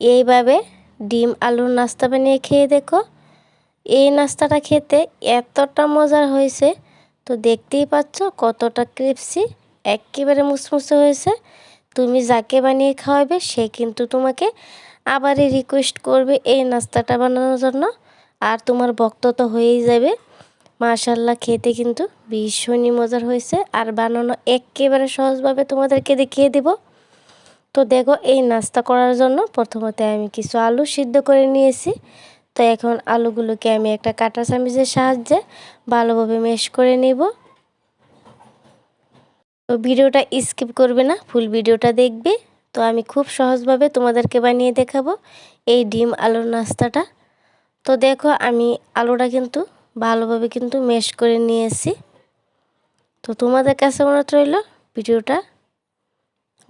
এইভাবে ডিম, আলুর নাস্তা বানিয়ে খেয়ে দেখো। এই নাস্তাটা খেতে এতটা মজার হয়েছে, তো দেখতেই পাচ্ছ কতটা ক্রিপসি, একেবারে মুসমুসে হয়েছে। তুমি যাকে বানিয়ে খাওয়াবে, সে কিন্তু তোমাকে আবারই রিকোয়েস্ট করবে এই নাস্তাটা বানানোর জন্য। আর তোমার ভক্ত তো হয়েই যাবে। মাশাল্লাহ খেতে কিন্তু ভীষণই মজার হয়েছে। আর বানানো একেবারে সহজভাবে তোমাদেরকে দেখিয়ে দেব। তো দেখো, এই নাস্তা করার জন্য প্রথমতে আমি কিছু আলু সিদ্ধ করে নিয়েছি। তো এখন আলুগুলোকে আমি একটা কাটা চামিচের সাহায্যে ভালোভাবে মেশ করে নেব। তো ভিডিওটা স্কিপ করবে না, ফুল ভিডিওটা দেখবে। তো আমি খুব সহজভাবে তোমাদেরকে বানিয়ে দেখাবো এই ডিম আলুর নাস্তাটা। তো দেখো, আমি আলুটা কিন্তু ভালোভাবে কিন্তু মেশ করে নিয়েছি। তো তোমাদের কাছে মনে রইল ভিডিওটা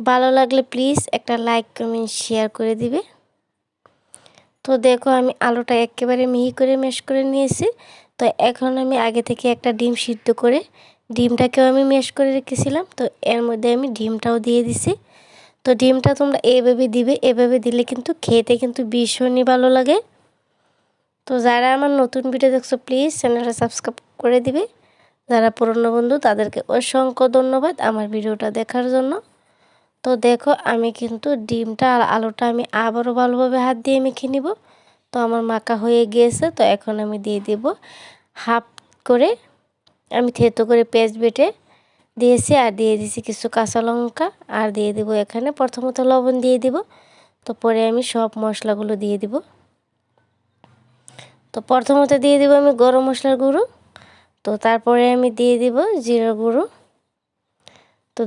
ভালো লাগলে প্লিজ একটা লাইক কমেন্ট শেয়ার করে দিবে। তো দেখো আমি আলুটা একেবারে মিহি করে মেশ করে নিয়েছি। তো এখন আমি আগে থেকে একটা ডিম সিদ্ধ করে, ডিমটাকেও আমি মেশ করে রেখেছিলাম। তো এর মধ্যে আমি ডিমটাও দিয়ে দিছি। তো ডিমটা তোমরা এভাবে দিবে, এভাবে দিলে কিন্তু খেতে কিন্তু ভীষণই ভালো লাগে। তো যারা আমার নতুন ভিডিও দেখছ প্লিজ চ্যানেলটা সাবস্ক্রাইব করে দিবে। যারা পুরনো বন্ধু, তাদেরকে অসংখ্য ধন্যবাদ আমার ভিডিওটা দেখার জন্য। তো দেখো, আমি কিন্তু ডিমটা আর আলুটা আমি আবারও ভালোভাবে হাত দিয়ে মেখে নিব। তো আমার মাখা হয়ে গিয়েছে, তো এখন আমি দিয়ে দেব হাফ করে, আমি থেতো করে পেঁয়াজ বেটে দিয়েছি আর দিয়ে দিয়েছি কিছু কাঁচা লঙ্কা আর দিয়ে দেবো এখানে প্রথমত লবণ দিয়ে দিব। তো পরে আমি সব মশলাগুলো দিয়ে দিব। তো প্রথমত দিয়ে দিব আমি গরম মশলার গুঁড়ো। তো তারপরে আমি দিয়ে দিব জিরা গুঁড়ো। তো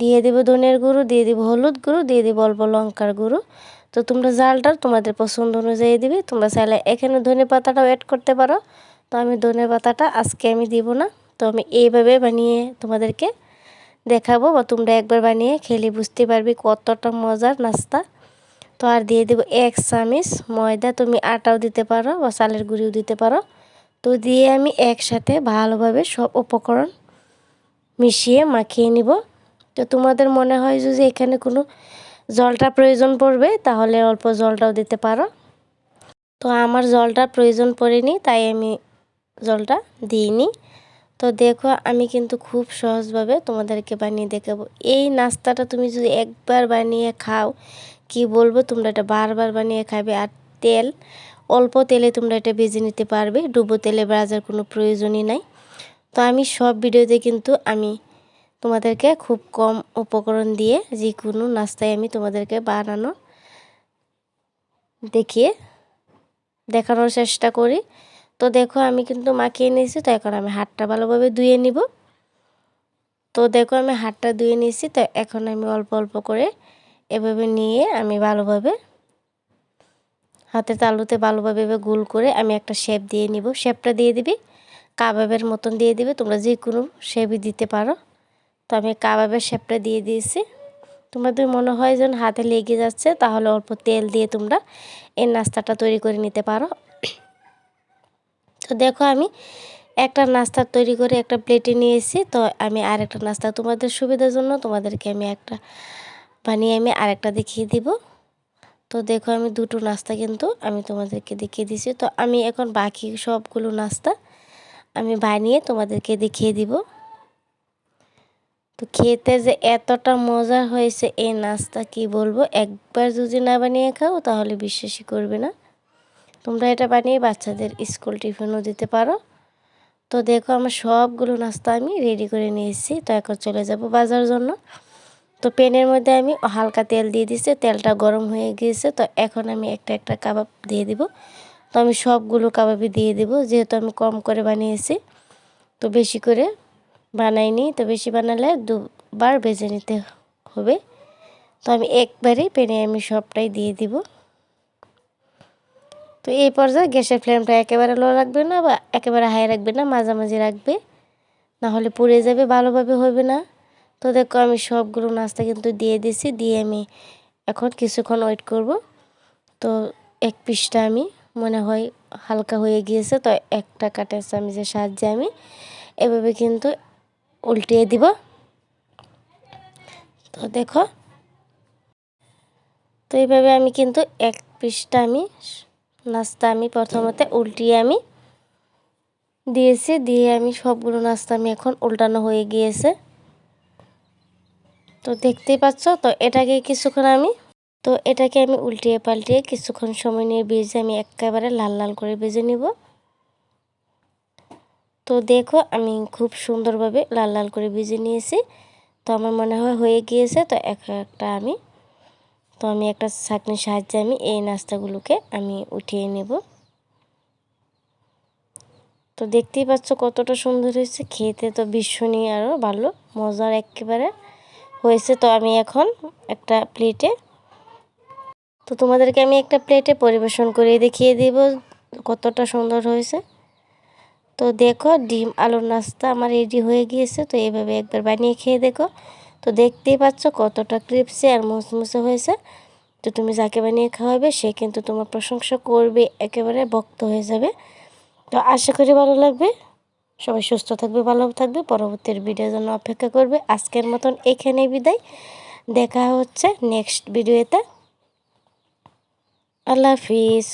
দিয়ে দিব ধনের গুঁড়ো, দিয়ে দিব হলুদ গুঁড়ো, দিয়ে দিব অল্প লঙ্কার গুঁড়ো। তো তোমরা জালটা তোমাদের পছন্দ অনুযায়ী দিবে। তোমরা চাইলে এখানে ধনে পাতাটাও অ্যাড করতে পারো। তো আমি ধনে পাতাটা আজকে আমি দিব না। তো আমি এইভাবে বানিয়ে তোমাদেরকে দেখাবো বা তোমরা একবার বানিয়ে খেলে বুঝতে পারবে কতটা মজার নাস্তা। তো আর দিয়ে দেবো এক চামিচ ময়দা, তুমি আটাও দিতে পারো বা চালের গুঁড়িও দিতে পারো। তো দিয়ে আমি একসাথে ভালোভাবে সব উপকরণ মিশিয়ে মাখিয়ে নিব। তো তোমাদের মনে হয় যদি এখানে কোনো জলটা প্রয়োজন পড়বে, তাহলে অল্প জলটাও দিতে পারো। তো আমার জলটা প্রয়োজন পড়েনি, তাই আমি জলটা দিইনি। তো দেখো, আমি কিন্তু খুব সহজভাবে তোমাদেরকে বানিয়ে দেখাবো। এই নাস্তাটা তুমি যদি একবার বানিয়ে খাও, কি বলব, তোমরা এটা বারবার বানিয়ে খাবে। আর তেল, অল্প তেলে তোমরা এটা ভেজে নিতে পারবে। ডুবো তেলে ভাজার কোনো প্রয়োজনই নাই। তো আমি সব ভিডিওতে কিন্তু আমি তোমাদেরকে খুব কম উপকরণ দিয়ে যে কোনো নাস্তায় আমি তোমাদেরকে বানানো, দেখিয়ে দেখানোর চেষ্টা করি। তো দেখো আমি কিন্তু মাখিয়ে নিয়েছি, তো এখন আমি হাতটা ভালোভাবে ধুয়ে নিব। তো দেখো আমি হাতটা ধুয়ে নিয়েছি, তো এখন আমি অল্প অল্প করে এভাবে নিয়ে আমি ভালোভাবে হাতের তালুতে ভালোভাবে গোল করে আমি একটা শেপ দিয়ে নিব। শেপটা দিয়ে দিবি কাবাবের মতন দিয়ে দিবে, তোমরা যে কোনো শেপই দিতে পারো। তো আমি কাবাবের শেপটা দিয়ে দিয়েছি। তোমাদের মনে হয় যেন হাতে লেগে যাচ্ছে, তাহলে অল্প তেল দিয়ে তোমরা এই নাস্তাটা তৈরি করে নিতে পারো। তো দেখো আমি একটা নাস্তা তৈরি করে একটা প্লেটে নিয়েছি। তো আমি আর একটা নাস্তা তোমাদের সুবিধার জন্য তোমাদেরকে আমি একটা বানিয়ে আমি আরেকটা দেখিয়ে দিব। তো দেখো আমি দুটো নাস্তা কিন্তু আমি তোমাদেরকে দেখিয়ে দিছি তো আমি এখন বাকি সবগুলো নাস্তা আমি বানিয়ে তোমাদেরকে দেখিয়ে দিব। তো খেতে যে এতটা মজা হয়েছে, এই নাস্তা কি বলব? একবার যদি না বানিয়ে খাও, তাহলে বিশ্বাসই করবে না। তোমরা এটা বানিয়ে বাচ্চাদের স্কুল টিফিনও দিতে পারো। তো দেখো, আমার সবগুলো নাস্তা আমি রেডি করে নিয়েছি। তো এখন চলে যাব বাজার জন্য। তো প্যানের মধ্যে আমি হালকা তেল দিয়ে দিয়েছি। তেলটা গরম হয়ে গিয়েছে। তো এখন আমি একটা একটা কাবাব দিয়ে দিব। তো আমি সবগুলো কাবাবই দিয়ে দিব, যেহেতু আমি কম করে বানিয়েছি। তো বেশি করে বানাইনি, তো বেশি বানালে দুবার ভেজে নিতে হবে। তো আমি একবারেই পেনে আমি সবটাই দিয়ে দিব। তো এই পর্যায়ে গ্যাসের ফ্লেমটা একেবারে লো রাখবে না বা একেবারে হাই রাখবে না, মাঝামাঝি রাখবে। না হলে পুড়ে যাবে, ভালোভাবে হবে না। তো দেখো আমি সবগুলো নাস্তা কিন্তু দিয়ে দিছি দিয়ে আমি এখন কিছুক্ষণ ওয়েট করব। তো এক পিসটা আমি মনে হয় হালকা হয়ে গিয়েছে, তো একটা কাটের চামিচের সাহায্যে আমি এভাবে কিন্তু উল্টিয়ে দিব। তো দেখো, তো এইভাবে আমি কিন্তু এক পিসটা আমি নাস্তা আমি প্রথমতে উল্টিয়ে আমি দিয়েছি, দিয়ে আমি সবগুলো নাস্তা আমি এখন উল্টানো হয়ে গিয়েছে। তো দেখতেই পাচ্ছ, তো এটাকে কিছুক্ষণ আমি তো এটাকে আমি উল্টিয়ে পাল্টিয়ে কিছুক্ষণ সময় নিয়ে ভেজে আমি একেবারে লাল লাল করে ভেজে নিব। তো দেখো আমি খুব সুন্দরভাবে লাল লাল করে ভেজে নিয়েছি। তো আমার মনে হয় হয়ে গিয়েছে, তো এক একটা আমি, তো আমি একটা ছাঁকনির সাহায্যে আমি এই নাস্তাগুলোকে আমি উঠিয়ে নেব। তো দেখতেই পাচ্ছ কতটা সুন্দর হয়েছে, খেতে তো ভীষণই আরও ভালো, মজার একেবারে হয়েছে। তো আমি এখন একটা প্লেটে তো তোমাদেরকে আমি একটা প্লেটে পরিবেশন করে দেখিয়ে দিব কতটা সুন্দর হয়েছে। তো দেখো, ডিম, আলুর নাস্তা আমার রেডি হয়ে গিয়েছে, তো এইভাবে একবার বানিয়ে খেয়ে দেখো। তো দেখতেই পাচ্ছ কতটা ক্রিপসি আর মুসমুসে হয়েছে। তো তুমি যাকে বানিয়ে খাওয়াবে, সে কিন্তু তোমার প্রশংসা করবে, একেবারে ভক্ত হয়ে যাবে। তো আশা করি ভালো লাগবে। সবাই সুস্থ থাকবে, ভালো থাকবে। পরবর্তীর ভিডিওর জন্য অপেক্ষা করবে। আজকের মতন এখানেই বিদায়। দেখা হচ্ছে নেক্সট ভিডিওতে আল্লাহ হাফিজ